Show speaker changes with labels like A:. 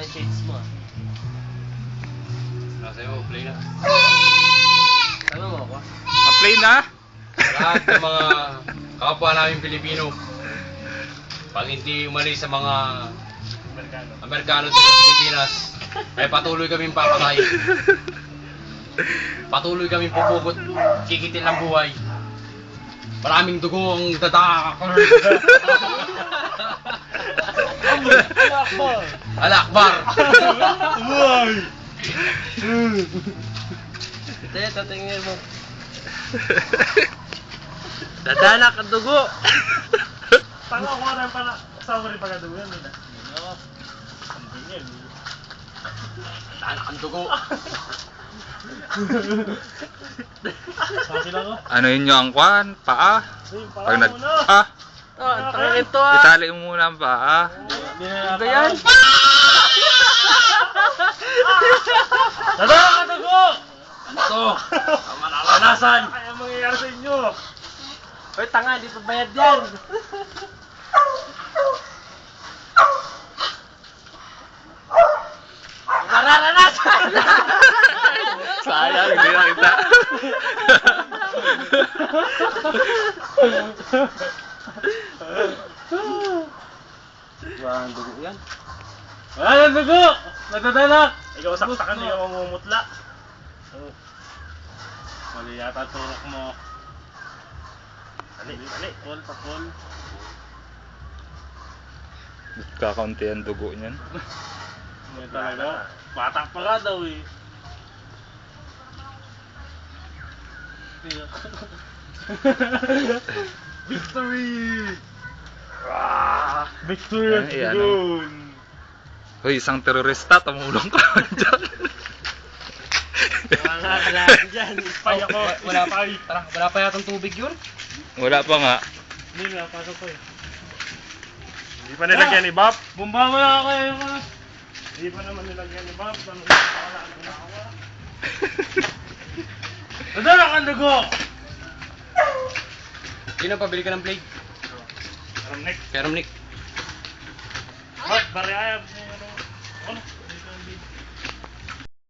A: Saka yung shades mo ah.
B: Nasa iyo, play na.
A: Tama mo ako?
C: A-play na?
B: Lahat ng mga kapwa namin Pilipino, pag hindi umalis sa mga Amerikano dito sa Pilipinas, ay patuloy kaming papatay. Patuloy kaming pupugot, kikitil ang buhay. Maraming dugo ang dadakakar. Alakbar!
A: Ito yan, tatingin mo. Dadanak ang dugo!
D: Tanga ko rin pala. Kasama rin pala doon yan.
B: Danak ang dugo.
D: Sabi lang ko.
C: ano yun yung ang kwan? Paa? Pag nag... Ah!
A: Oh, ang tangin ito ah!
C: Itali mo muna ang paa.
A: Ano yan?
D: Dada ka dugo!
B: Ito, ang manaranasan.
D: Ay, ang mangyayari sa inyo.
A: Uy, tanga, di pa bayad yan! Mararanasan!
C: Sayang, hindi na kita.
A: Ang dugo yan.
D: Wala ng dugo! Nadadanak! Ikaw saksakan, ikaw mamumutla. Oh. Mali yata turok mo. Dali, dali. Pull, pa pull.
C: Kakaunti ang dugo niyan.
D: Ano talaga? Batak pa ka daw eh. Victory!
C: Ay,
D: is
C: ano?
D: good!
C: Hoy, isang terorista, tumulong ka dyan.
A: Wala nga, kailangan dyan.
D: Spy ako!
B: Wala pa, tara, wala pa yatang tubig yun.
C: Wala pa nga.
D: Hindi na, pasok ko eh. Hindi pa nilagyan ni Bob? Bumba mo na ako eh! Hindi pa naman nilagyan ni Bob. Ano pa wala ang ginagawa? Nadala kang dugo!
B: Sino pabili ka ng plague?
D: Alam, next.
B: Kaya